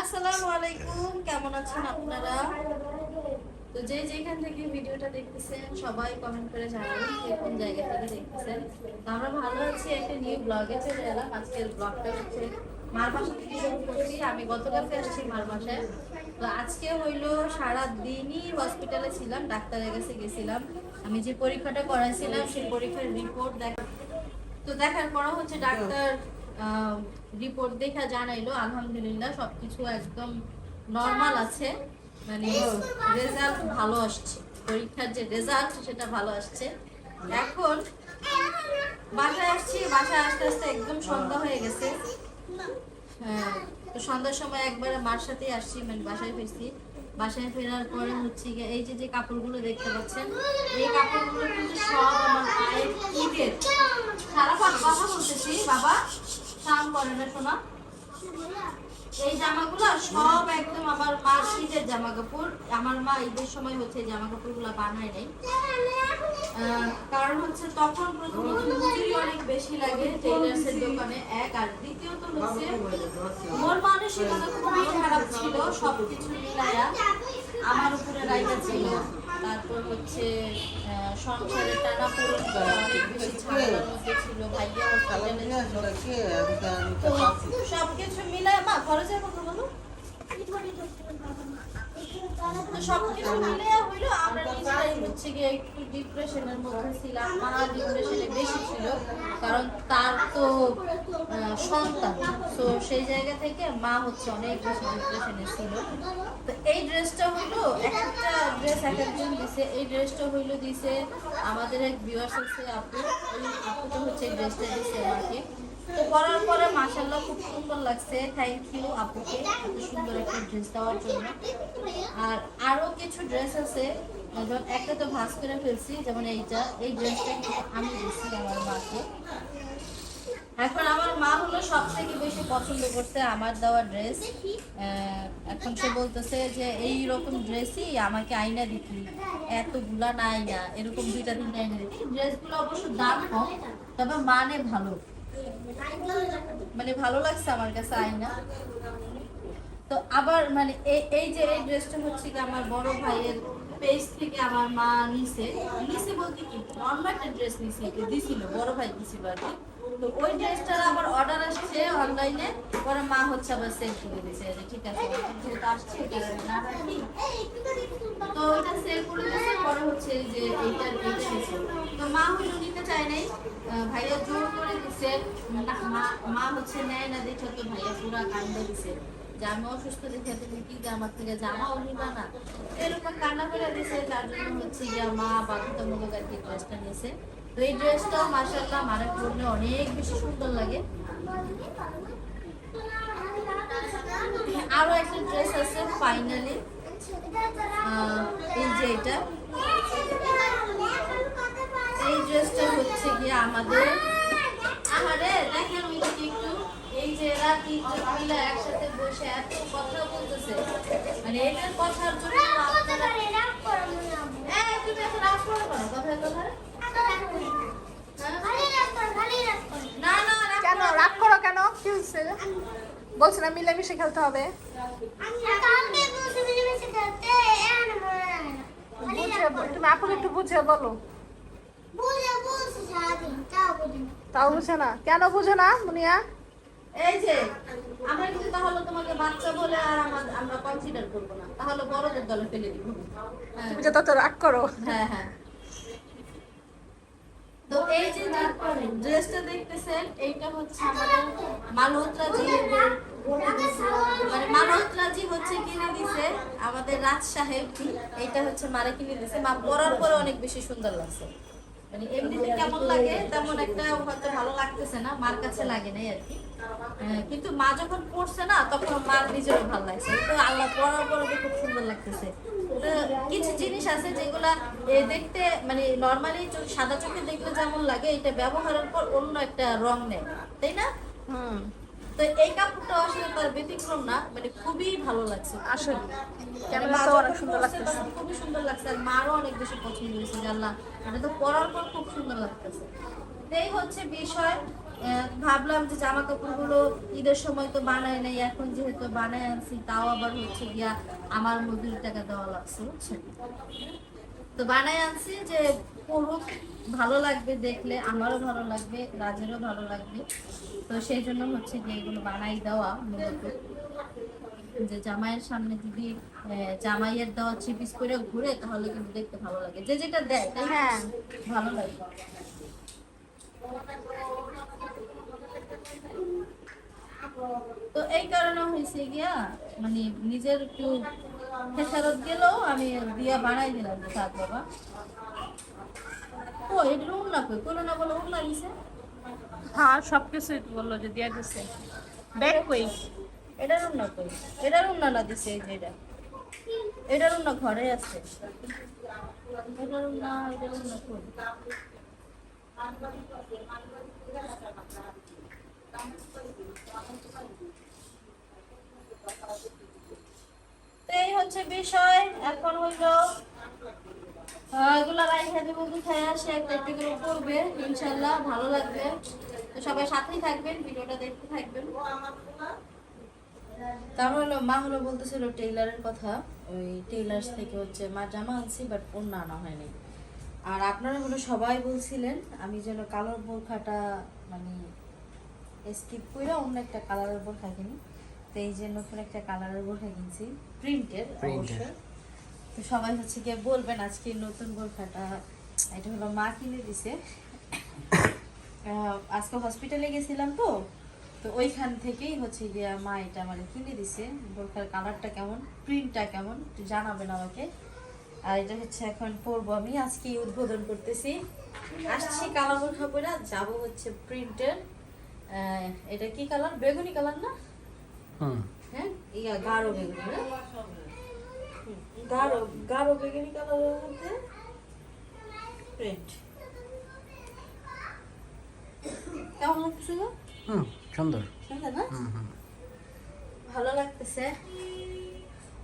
আসসালামু আলাইকুম, কেমন আছেন আপনারা? তো যে যেখান থেকে ভিডিওটা দেখতেছেন, সবাই কমেন্ট করে জানাবেন কোন জায়গা থেকে দেখতেছেন। তো আমরা ভালো আছি একটা নিউ ব্লগে চলে এলাম। আজকের ব্লগটা হচ্ছে মার বাসা থেকে শুরু করছি। আমি গতকালকে আসছি মার বাসায়। তো আজকে হইল সারাদিনই হসপিটালে ছিলাম, ডাক্তারের কাছে গেছিলাম। আমি যে পরীক্ষাটা করাইছিলাম, সেই পরীক্ষার রিপোর্ট দেখা তো দেখার পর হচ্ছে ডাক্তার রিপোর্ট দেখা জানাইলো, আলহামদুলিল্লাহ সবকিছু একদম নর্মাল আছে। মানে রেজাল্ট ভালো আসছে। পরীক্ষার যে রেজাল্ট সেটা ভালো আসছে। এখন বাসায় আসছি, বাসায় আস্তে আস্তে একদম সন্ধ্যা হয়ে গেছে। হ্যাঁ তো সন্ধ্যার সময় একবারে মার সাথে আসছি মানে বাসায় ফিরছি। বাসায় ফেরার পরে হচ্ছে গিয়ে এই যে যে কাপড়গুলো দেখতে পাচ্ছেন, এই কাপড়গুলো কিন্তু সব আমার ঈদের। সারাক্ষণ কথা বলতেছি, বাবা। করে না এই জামাগুলো সব একদম আমার মার ঈদের জামা কাপড় আমার মা ঈদের সময় হচ্ছে জামা কাপড়গুলো বানায় নাই কারণ হচ্ছে তখন প্রথমত মজুরি অনেক বেশি লাগে, টেইলার্সের দোকানে এক, আর দ্বিতীয়ত হচ্ছে মোর মানসিকতা খুবই খারাপ ছিল, সবকিছু মিলায়া আমার উপরে রাইটা ছিল। তারপর হচ্ছে আহ, সংসারের টানা পড়ুন অনেক বেশি ঝামেলার মধ্যে ছিল ভাইয়া হসপিটালে ছিল সবকিছু মিলায় মা খরচের কথা বলো? তো একটু মধ্যে ছিলাম। মা বেশি ছিল, কারণ তার তো সন্তান। তো সেই জায়গা থেকে মা হচ্ছে অনেক বেশি ছিল। তো এই ড্রেসটা একটা ড্রেস এক একজন দিছে। এই ড্রেসটা হইল আমাদের এক ভিউয়ার্স আছে আপু। ওই আপুটা হচ্ছে এই ড্রেসটা দিছে আমাকে। পরার পরে খুব সুন্দর লাগছে। থ্যাংক ইউ আপুকে এত সুন্দর একটা ড্রেস দেওয়ার জন্য। আর আরও কিছু ড্রেস আছে। যেমন একটা তো ভাস করে ফেলছি, যেমন এইটা। এই ড্রেসটা কিন্তু আমি আমার মাকে। এখন আমার মা হলো সব থেকে বেশি পছন্দ করছে আমার দেওয়া ড্রেস এখন সে বলতেছে যে এই রকম ড্রেসই আমাকে আইনা দিতি। এতগুলা না এরকম দুইটা তিনটা আইনা দিতি। ড্রেসগুলো অবশ্য দাম কম, তবে মানে ভালো। মানে ভালো লাগছে আমার কাছে আয়না। তো আবার মানে এই যে এই ড্রেসটা হচ্ছে কি আমার বড় ভাইয়ের পেজ থেকে আমার মা নিছে। নিছে বলতে কি নর্মাল একটা ড্রেস নিছে দিছিল, বড় ভাই দিছিল আর কি। তো ওই ড্রেসটার আবার অর্ডার আসছে অনলাইনে পরে মা হচ্ছে আবার সেল করে দিছে, যে ঠিক আছে, যেহেতু আসছে, এটা না রাখি তো ওইটা সেল করে দিয়েছে পরে হচ্ছে যে এইটা এইটা নিছে। তো মা হইল নিতে চায় নাই ভাইয়া জোর করে দিছে, মা হচ্ছে নেয় না দেখে তো ভাইয়া পুরা কান্দে দিছে। অসুস্থ দেখে কি থেকে না? এরকম কান্না করে দিছে, তার জন্য হচ্ছে মা আর কি ড্রেসটা নিয়েছে। তো এই মাসাল্লাহ মানে অনেক বেশি সুন্দর লাগে। আরও একটা ড্রেস আছে ফাইনালি এই যে এটা। এই ড্রেসটা হচ্ছে গিয়ে আমাদের আমারে দেখেন একটু এই যে এরা তিনজন মহিলা একসাথে বসে এত কথা বলতেছে মানে এটার কথার জন্য আপনারা হ্যাঁ তুমি এখন রাগ করো কেন? কথায় কথায় হ্যাঁ? না না রাগ কেন করো না। রাগ করো কেন? কি হচ্ছে বলছে না মিলেমিশে খেলতে হবে। বুঝে তুমি আপুকে একটু বুঝে বলো। তাও বুঝে না। কেন বুঝে না মুনিয়া? এই যে আমরা কিন্তু তাহলে তোমাকে বাচ্চা বলে আর আমরা কনসিডার করব না। তাহলে বড়দের দলে ফেলে দিব। হ্যাঁ। তুমি যে তত রাগ করো। হ্যাঁ হ্যাঁ। তো এই যে ড্রেসটা দেখতেছেন এইটা হচ্ছে আমাদের মানে হচ্ছে কিনে দিছে? আমাদের রাজ সাহেব এইটা হচ্ছে মারা কিনে দিছে মা পরার পরে অনেক বেশি সুন্দর লাগছে। মানে এমনিতে কেমন লাগে? তেমন একটা হয়তো ভালো লাগতেছে না, মার কাছে লাগে নাই আর কি। কিন্তু মা যখন পড়ছে না, তখন মার ভালো লাগছে। তো আল্লাহ পড়ার পরে খুব সুন্দর লাগতেছে। তো কিছু জিনিস আছে যেগুলা দেখতে মানে নর্মালি সাদা চোখে দেখলে যেমন লাগে, এটা ব্যবহারের পর অন্য একটা রং নেয়। তাই না? হুম। তো এই কাপড়টা আসলে তার ব্যতিক্রম না মানে খুবই ভালো লাগছে। আসলে মানে অনেক সুন্দর লাগতেছে। খুবই সুন্দর লাগছে আর মারও অনেক বেশি পছন্দ হয়েছে আল্লাহ এটা তো পরার পর খুব সুন্দর লাগতেছে। এই হচ্ছে বিষয়। ভাবলাম যে জামা কাপড়গুলো ঈদের সময় তো বানাই নাই এখন যেহেতু বানাই আনছি তাও আবার হচ্ছে গিয়া আমার মজুরি টাকা দেওয়া লাগছে বুঝছেন? তো বানাই আনছি যে পড়ুক ভালো লাগবে দেখলে আমারও ভালো লাগবে রাজেরও ভালো লাগবে। তো সেই জন্য হচ্ছে যে এগুলো বানাই দেওয়া মূলত। যে জামাইয়ের সামনে যদি জামাইয়ের দেওয়া থ্রি পিস করে ঘুরে তাহলে কিন্তু দেখতে ভালো লাগে। যে যেটা দেয় হ্যাঁ। ভালো লাগে। তো এই কারণে হয়েছে গিয়া মানে নিজের একটু খেসারত গেলেও আমি দিয়া বানাই দিলাম থাক বাবা। ও এটা উন্না কই? কোনো না বলে উন্না দিছে হ্যাঁ সব কিছুই বলল যে দিয়ে দিছে। ব্যাগ কই? এটার উন্না কই? এটার উন্না না দিছে এই যে এটা। এটার উন্না ঘরে আছে। এটার উন্না এটার উন্না কই? এই হচ্ছে বিষয় এখন হইল এগুলা রাইখা দিব আসে একটা একটু করে করবে ইনশাল্লাহ ভালো লাগবে। তো সবাই সাথেই থাকবেন ভিডিওটা দেখতে থাকবেন। হলো মা হলো বলতেছিল টেইলারের কথা ওই টেইলার্স থেকে হচ্ছে মা জামা আনছি বাট অন্য আনা হয়নি। আর আপনারা হলো সবাই বলছিলেন আমি যেন কালোর বোরখাটা মানে স্কিপ করে অন্য একটা কালারের বোরখা কিনি। তো এই যে নতুন একটা কালারের বোরখা কিনছি। প্রিন্টের অবশ্যই। তো সবাই হচ্ছে গিয়ে বলবেন আজকে নতুন বোরখাটা এটা হলো মা কিনে দিছে। আজকে হসপিটালে গেছিলাম তো তো ওইখান থেকেই হচ্ছে গিয়ে মা এটা মানে কিনে দিছে। বোরখার কালারটা কেমন প্রিন্টটা কেমন একটু জানাবেন আমাকে। আর এটা হচ্ছে এখন পরবো আমি আজকে উদ্বোধন করতেছি। আসছি কালো বোরখা পরে যাব হচ্ছে প্রিন্টের এটা কি কালার বেগুনি কালার না? হ্যাঁ ইয়া গাঢ় বেগুনি না হুম, গাঢ় গাঢ় বেগুনি কালারের মধ্যে প্রিন্ট কেমন লাগতেছে গো? হুম সুন্দর। সুন্দর না? হুম হুম। ভালো লাগতেছে।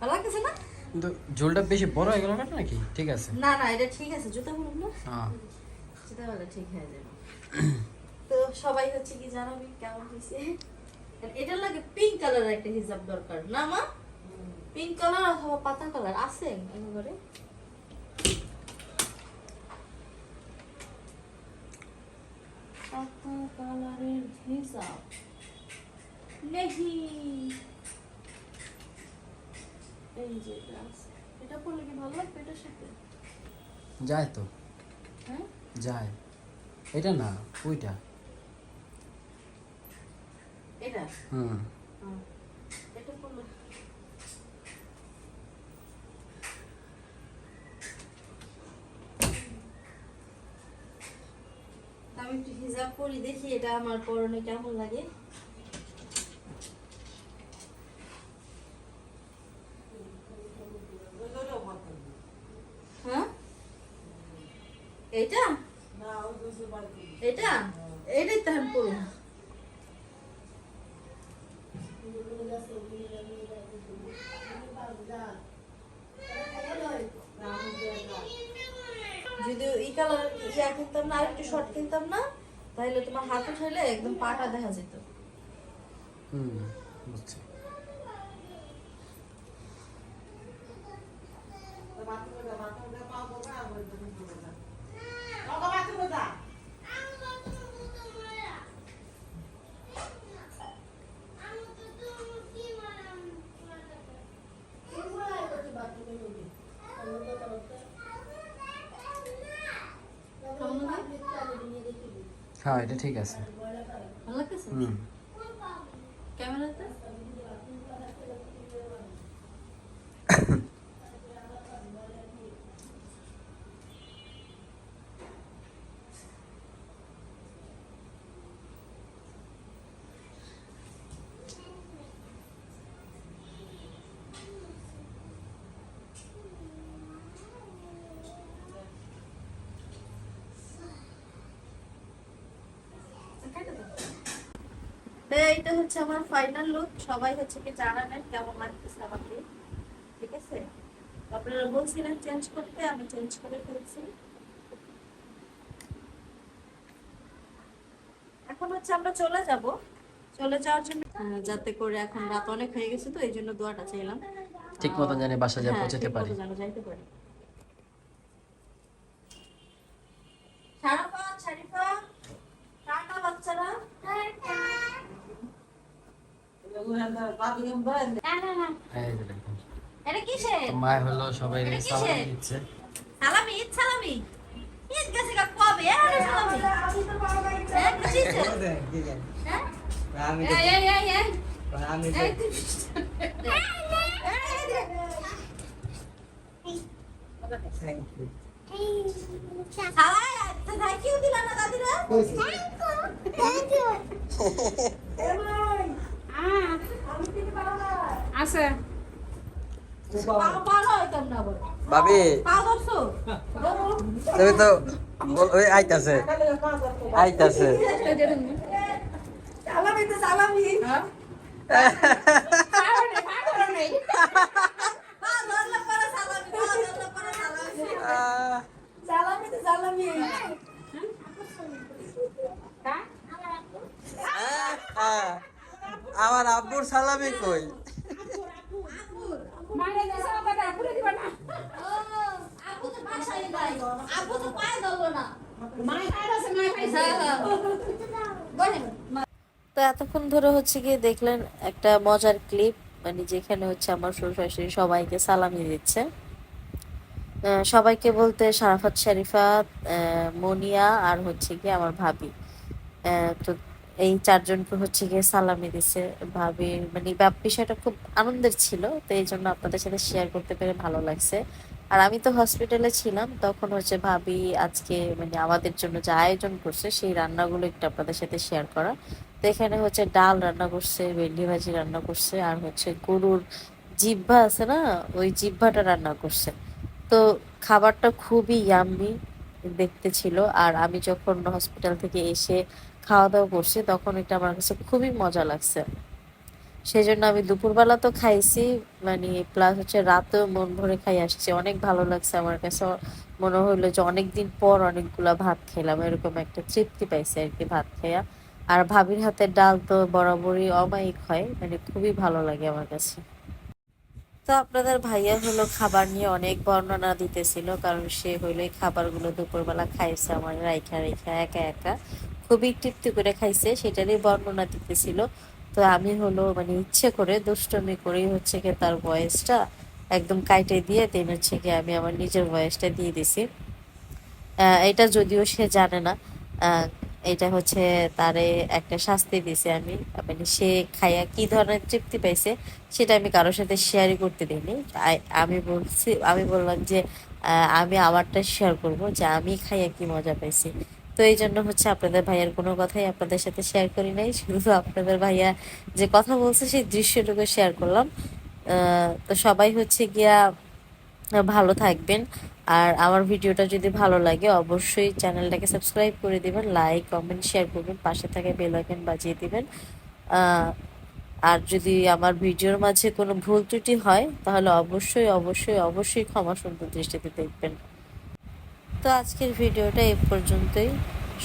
ভালো লাগতেছে না? কিন্তু ঝোলটা বেশি বড় হয়ে গেল না নাকি? ঠিক আছে। না না এটা ঠিক আছে জুতা বলুন না। হ্যাঁ জুতা বলে ঠিক হয়ে যাবে। তো সবাই হচ্ছে কি জানাবি কেমন হয়েছে? এটার লাগে পিঙ্ক কালারের একটা হিজাব দরকার। না মা? পিঙ্ক কালার অথবা পাতা কালার আছে একেবারে পাতা কালারের নেহি এই যে এটা আছে। এটা পরলে কি ভালো লাগবে এটার সাথে? যায় তো। হ্যাঁ? যায়। এটা না ওইটা। এটা? হুম। হুম। এটা পরলে আমি একটু হিজাব পরি দেখি এটা আমার পরনে কেমন লাগে। হ্যাঁ? যদি এই কালার ইয়া কিনতাম না, আরেকটু শর্ট কিনতাম না তাহলে তোমার হাত উঠাইলে একদম পাটা দেখা যেত হুম বুঝছি। হ্যাঁ এটা ঠিক আছে। ভালো লাগতেছে? ক্যামেরাতে? তো এইটা হচ্ছে আমার ফাইনাল লুক সবাই হচ্ছে কি জানাবেন কেমন লাগতেছে আমাকে ঠিক আছে? আপনারা বলছিলেন চেঞ্জ করতে আমি চেঞ্জ করে ফেলছি। এখন এখন হচ্ছে আমরা চলে যাব। চলে যাওয়ার জন্য যাতে করে এখন রাত অনেক হয়ে গেছে তো এই জন্য দোয়াটা চাইলাম। ঠিক মতন জানি বাসা যা হ্যাঁ, পৌঁছাতে পারি যেন যাইতে পারি শারাফাত, শারিফা, টাটা বাচ্চারা। এই যে দেখুন এটা কিসের? তো মা হলো সবাই সালাম? দিচ্ছে সালামি, ঈদ সালামি। ঈদ গেছে কবে? আরে সালামি। হ্যাঁ? হ্যাঁ? এই, এই, এই। দিলা না দাদিরা? আবার। ভাবি তুমি তো ওই আইতাছে আইতাছে সালামি তো সালামি। পা আমার আব্বুর সালামি কই তো বাসায় নাই। আব্বু তো পায়ে ধরলো না। বলেন। তো এতক্ষণ ধরে হচ্ছে গিয়ে দেখলেন একটা মজার ক্লিপ মানে যেখানে হচ্ছে আমার শ্বশুর শাশুড়ি সবাইকে সালামি দিচ্ছে আহ, সবাইকে বলতে সারাফাত শরীফা আহ, মনিয়া আর হচ্ছে গিয়ে আমার ভাবি আহ, তো এই চারজনকে হচ্ছে গিয়ে সালামি দিছে ভাবির মানে বিষয়টা খুব আনন্দের ছিল, তো এই জন্য আপনাদের সাথে শেয়ার করতে পেরে ভালো লাগছে। আর আমি তো হসপিটালে ছিলাম, তখন হচ্ছে ভাবি আজকে মানে আমাদের জন্য যে আয়োজন করছে, সেই রান্নাগুলো একটু আপনাদের সাথে শেয়ার করা। তো এখানে হচ্ছে ডাল রান্না করছে, ভেন্ডি ভাজি রান্না করছে, আর হচ্ছে গরুর জিহ্বা আছে না, ওই জিহ্বাটা রান্না করছে। তো খাবারটা খুবই ইয়াম্মি দেখতে ছিল, আর আমি যখন হসপিটাল থেকে এসে খাওয়া দাওয়া করছি, তখন এটা আমার কাছে খুবই মজা লাগছে। সেই জন্য আমি দুপুরবেলা তো খাইছি মানে প্লাস হচ্ছে রাতেও মন ভরে খাই আসছি। অনেক ভালো লাগছে আমার কাছে। মনে হইল যে অনেকদিন পর অনেকগুলা ভাত খেলাম, এরকম একটা তৃপ্তি পাইছে আর কি ভাত খেয়া। আর ভাবির হাতের ডাল তো বরাবরই অমায়িক হয় মানে খুবই ভালো লাগে আমার কাছে। তো আপনাদের ভাইয়া হলো খাবার নিয়ে অনেক বর্ণনা দিতেছিল, কারণ সে হইল খাবারগুলো দুপুরবেলা খাইছে আমার রাইখা রাইখা, একা একা। খুবই তৃপ্তি করে খাইছে, সেটারই বর্ণনা দিতেছিল। তো আমি হলো মানে ইচ্ছে করে, দুষ্টমি করেই হচ্ছে গিয়ে তার ভয়েসটা একদম কাইটে দিয়ে দেন হচ্ছে গিয়ে আমি আমার নিজের ভয়েসটা দিয়ে দিছি। এটা যদিও সে জানে না। এটা হচ্ছে তারে একটা শাস্তি দিছে আমি। মানে সে খাইয়া কি ধরনের তৃপ্তি পাইছে, সেটা আমি কারোর সাথে শেয়ারই করতে দিইনি। আমি বলছি, আমি বললাম যে আমি আমারটা শেয়ার করব যে আমি খাইয়া কি মজা পাইছি। তো এই জন্য হচ্ছে আপনাদের ভাইয়ার কোনো কথাই আপনাদের সাথে শেয়ার করি নাই, শুধু আপনাদের ভাইয়া যে কথা বলছে সেই দৃশ্যটুকু শেয়ার করলাম। তো সবাই হচ্ছে গিয়া ভালো থাকবেন। আর আমার ভিডিওটা যদি ভালো লাগে অবশ্যই চ্যানেলটাকে সাবস্ক্রাইব করে দিবেন লাইক কমেন্ট শেয়ার করবেন, পাশে থাকা বেল আইকন বাজিয়ে দিবেন। আর যদি আমার ভিডিওর মাঝে কোনো ভুল ত্রুটি হয়, তাহলে অবশ্যই অবশ্যই অবশ্যই ক্ষমা সুন্দর দৃষ্টিতে দেখবেন। তো আজকের ভিডিওটা এ পর্যন্তই।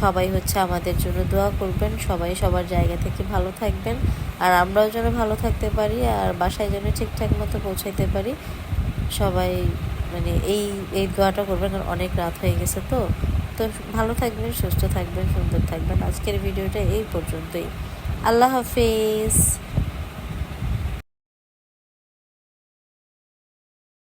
সবাই হচ্ছে আমাদের জন্য দোয়া করবেন, সবাই সবার জায়গা থেকে ভালো থাকবেন, আর আমরাও যেন ভালো থাকতে পারি, আর বাসায় যেন ঠিকঠাক মতো পৌঁছাইতে পারি। সবাই মানে এই এই দোয়াটা করবেন, কারণ অনেক রাত হয়ে গেছে তো। তো ভালো থাকবেন, সুস্থ থাকবেন, সুন্দর থাকবেন। আজকের ভিডিওটা এই পর্যন্তই। আল্লাহ হাফিজ।